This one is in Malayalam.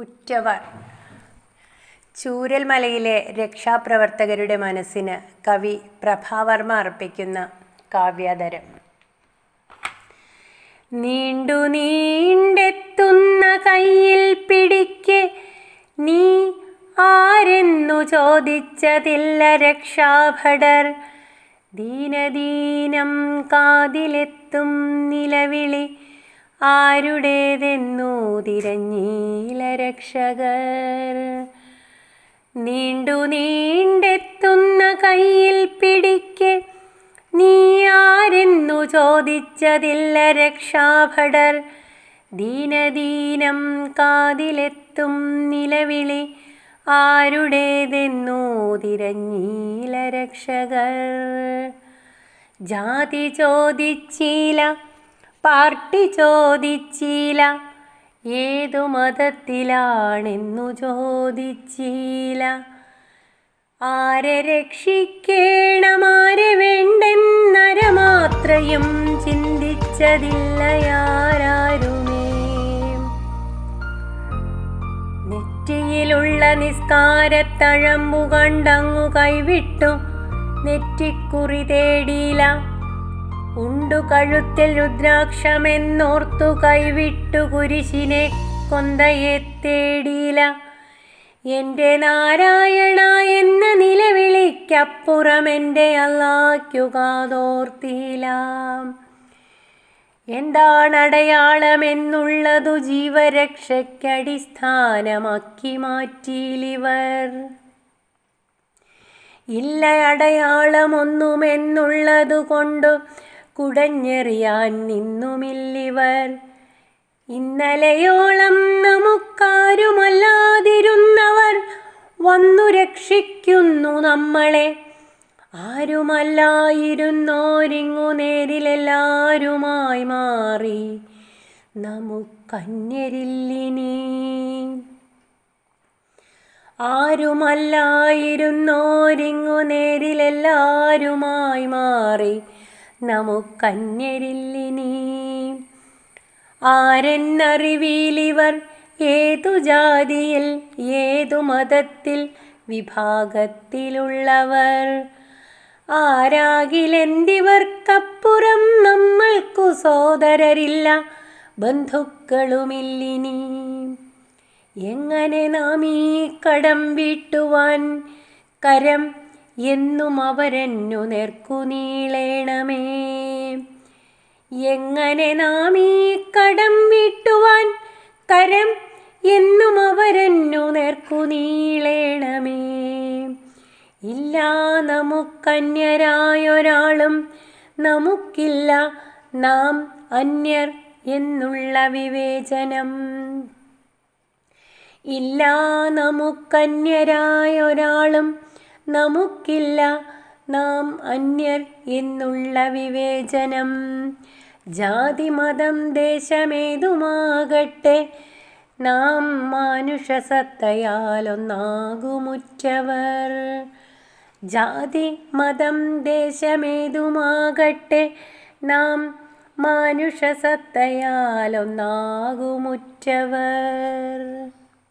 ഉറ്റവർ. ചൂരൽമലയിലെ രക്ഷാപ്രവർത്തകരുടെ മനസ്സിന് കവി പ്രഭാവർമ്മ അർപ്പിക്കുന്ന കാവ്യാതരം. നീണ്ടു നീണ്ടെത്തുന്ന കയ്യിൽ പിടിക്ക് നീ ആരെന്നു ചോദിച്ചതില്ല രക്ഷാഭടർ. ദീനദീനം കാതിലെത്തും നിലവിളി ആരുടേതെന്നു തിരഞ്ഞീല രക്ഷകർ. നീണ്ടു നീണ്ടെത്തുന്ന കയ്യിൽ പിടിക്ക് നീ ആരെന്നു ചോദിച്ചതില്ല രക്ഷാഭടർ. ദീനദീനം കാതിലെത്തും നിലവിളി ആരുടേതെന്നു തിരഞ്ഞീല രക്ഷകർ. ജാതി ചോദിച്ചില്ല പാർട്ടി ചോദിച്ചില്ല ഏതു മതത്തിലാണെന്നു ചോദിച്ചില്ല ആരെ രക്ഷിക്കേണം ആരെ വേണ്ടെന്നരമാത്രയും ചിന്തിച്ചതില്ല ആരാരുമേ നെറ്റിയിലുള്ള നിസ്കാരത്തഴമ്പു കണ്ടങ്ങു കൈവിട്ടു. നെറ്റിക്കുറി തേടിയില്ല ഉണ്ടു കഴുത്തിൽ രുദ്രാക്ഷമെന്നോർത്തു കൈവിട്ടു കുരിശിനെ കൊന്തയെ തേടിയില്ല എന്റെ നാരായണ എന്ന നിലവിളിക്കപ്പുറം എന്റെ അല്ലാക്കു കാതോർത്തില്ല എന്താണടയാളമെന്നുള്ളതു ജീവരക്ഷയ്ക്കടിസ്ഥാനമാക്കി മാറ്റിയിലിവർ. ഇല്ല അടയാളമൊന്നുമെന്നുള്ളതു കൊണ്ടു കുടഞ്ഞെറിയാൻ നിന്നുമില്ലിവർ. ഇന്നലെയോളം നമുക്കാരുമല്ലാതിരുന്നവർ വന്നു രക്ഷിക്കുന്നു നമ്മളെ. ആരുമല്ലായിരുന്നോരിങ്ങു നേരിലെല്ലാരുമായി മാറി. നമുക്കന്യരില്ലിനി. ആരുമല്ലായിരുന്നോരിങ്ങു നേരിലെല്ലാരുമായി മാറി. നമുക്കന്യരില്ലിനി. ആരെന്നറിവിലിവർ ഏതു ജാതിയിൽ ഏതു മതത്തിൽ വിഭാഗത്തിലുള്ളവർ? ആരാകിലെന്തിവർക്കപ്പുറം നമ്മൾക്കു സോദരരില്ല ബന്ധുക്കളുമില്ലിനി. എങ്ങനെ നാം ഈ കടം വീട്ടുവാൻ കരം എന്നും അവരെന്നു നേർക്കു നീളേണമേ. എങ്ങനെ നാം ഈ കടം വീട്ടുവാൻ കരം? എന്നും അവരെന്നു നേർക്കു നീളേണമേ. ഇല്ല നമുക്കന്യരായൊരാളും നമുക്കില്ല നാം അന്യർ എന്നുള്ള വിവേചനം. ഇല്ല നമുക്കന്യരായൊരാളും നമുക്കില്ല. നാം അന്യർ എന്നുള്ള വിവേചനം. ജാതി മതം ദേശമേതുമാകട്ടെ. നാം മാനുഷസത്തയാലൊന്നാകുമുറ്റവർ ജാതി മതം ദേശമേതുമാകട്ടെ. നാം മാനുഷസത്തയാലൊന്നാകുമുറ്റവർ